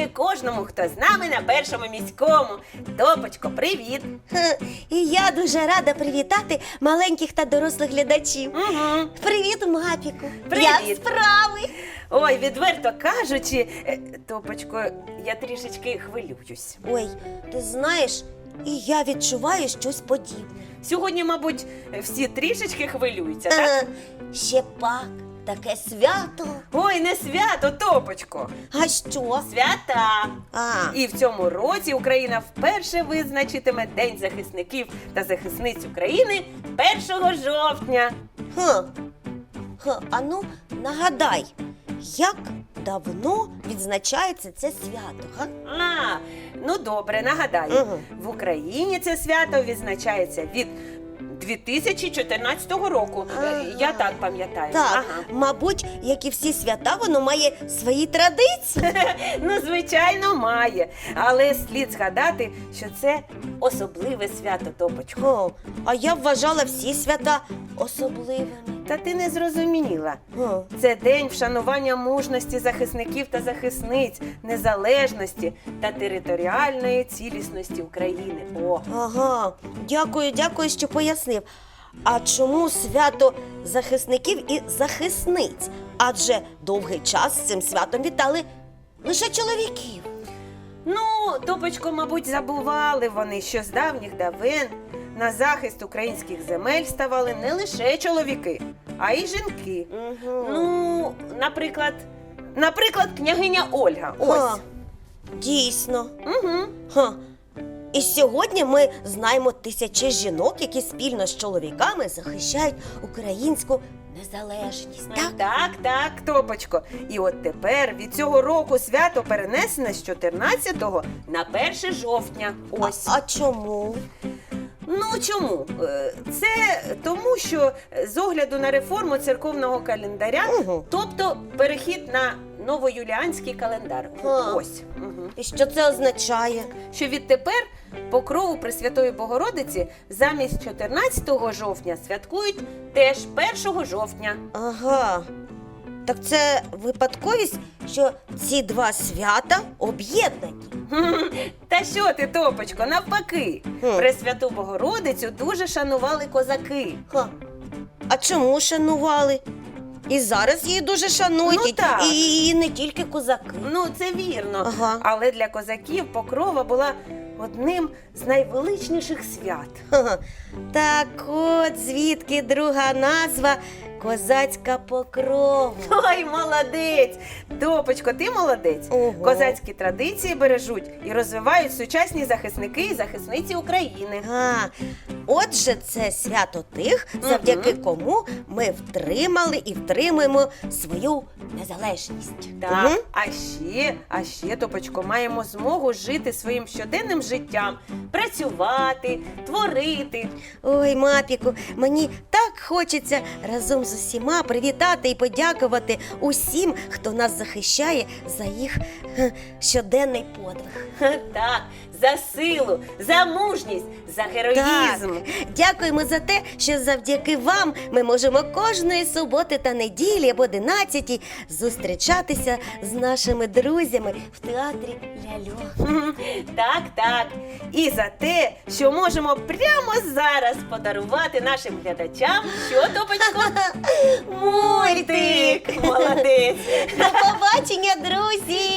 і кожному, хто з нами на першому міському. Топочко, привіт! Хе, І я дуже рада привітати маленьких та дорослих глядачів. Угу. Привіт, мапіку! Привіт. Як справи? Ой, відверто кажучи, е, Топочко, я трішечки хвилююсь. Ой, ти знаєш, і я відчуваю щось подібне. Сьогодні, мабуть, всі трішечки хвилюються, так? Е, Ще пак, таке свято. Ой, не свято, Топочко! А що? Свята! А, І в цьому році Україна вперше визначитиме День захисників та захисниць України 1 жовтня. ха. Ха, а ну, нагадай, як давно відзначається це свято, га? А, ну добре, нагадаю. Мгм. В Україні це свято відзначається від 2014 року. Е. Я так пам'ятаю. Так, Ага. мабуть, як і всі свята, воно має свої традиції. Ну, звичайно, має. Але слід згадати, що це особливе свято, Топочко. О, а я вважала всі свята особливими. Та ти не зрозуміла. О, Це день вшанування мужності захисників та захисниць, незалежності та територіальної цілісності України. О, Ага, дякую, дякую, що пояснив. А чому свято захисників і захисниць? Адже довгий час цим святом вітали лише чоловіків. ну, топочко, мабуть, забували вони, що з давніх давен на захист українських земель ставали не лише чоловіки, а й жінки. Угу. Ну, наприклад, наприклад, княгиня Ольга. Ха, Ось. дійсно. Угу. Ха. І сьогодні ми знаємо тисячі жінок, які спільно з чоловіками захищають українську незалежність. Так? Так, так, топочко. І от тепер від цього року свято перенесене з 14 на 1 жовтня. Ось. А, а чому? Ну чому? Е, Це тому, що з огляду на реформу церковного календаря, Угу. тобто перехід на новоюліанський календар. Ха. Ось. Угу. І що це означає? Що відтепер покрову Пресвятої Богородиці замість 14 жовтня святкують теж 1 жовтня. Ага. Так це випадковість, що ці два свята об'єднані. Та що ти, топочко, навпаки. Хм. Пресвяту Богородицю дуже шанували козаки. Ха. А чому шанували? І зараз її дуже шанують, Ну, і- так. і, і не тільки козаки. Ну, це вірно. Ага. Але для козаків покрова була одним з найвеличніших свят. Ха-ха. Так от звідки друга назва козацька покрова. Ой, молодець! Топочко, ти молодець. Ого. Козацькі традиції бережуть і розвивають сучасні захисники і захисниці України. А, отже, це свято тих, завдяки кому ми втримали і втримуємо свою незалежність. Так, Мгм. а ще, а ще, Топочко, маємо змогу жити своїм щоденним життям, працювати, творити. Ой, мапіку, мені так хочеться разом з усіма привітати і подякувати усім, хто нас захищає за їх щоденний подвиг. Так, за силу, за мужність, за героїзм. Дякуємо за те, що завдяки вам ми можемо кожної суботи та неділі об 11 зустрічатися з нашими друзями в театрі Ляльо. Так, так. І за те, що можемо прямо зараз подарувати нашим глядачам, що топочко? Мультик! Молодець! До побачення, друзі!